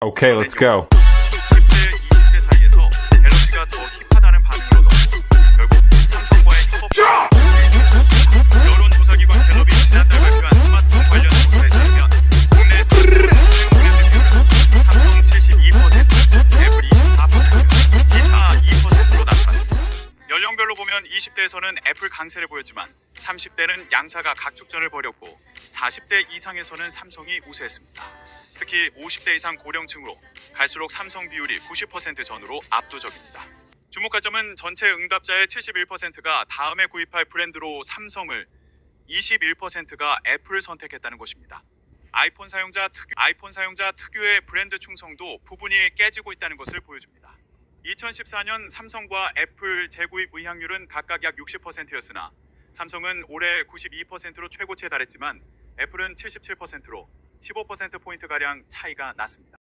Okay, let's go. 보면 20대에서는 애플 강세를 보였지만 30대는 양사가 각축전을 벌였고 40대 이상에서는 삼성이 우세했습니다. 특히 50대 이상 고령층으로 갈수록 삼성 비율이 90% 전후로 압도적입니다. 주목할 점은 전체 응답자의 71%가 다음에 구입할 브랜드로 삼성을 21%가 애플을 선택했다는 것입니다. 아이폰 사용자 특유, 아이폰 사용자 특유의 브랜드 충성도 부분이 깨지고 있다는 것을 보여줍니다. 2014년 삼성과 애플 재구입 의향률은 각각 약 60%였으나 삼성은 올해 92%로 최고치에 달했지만 애플은 77%로 15% 포인트 가량 차이가 났습니다.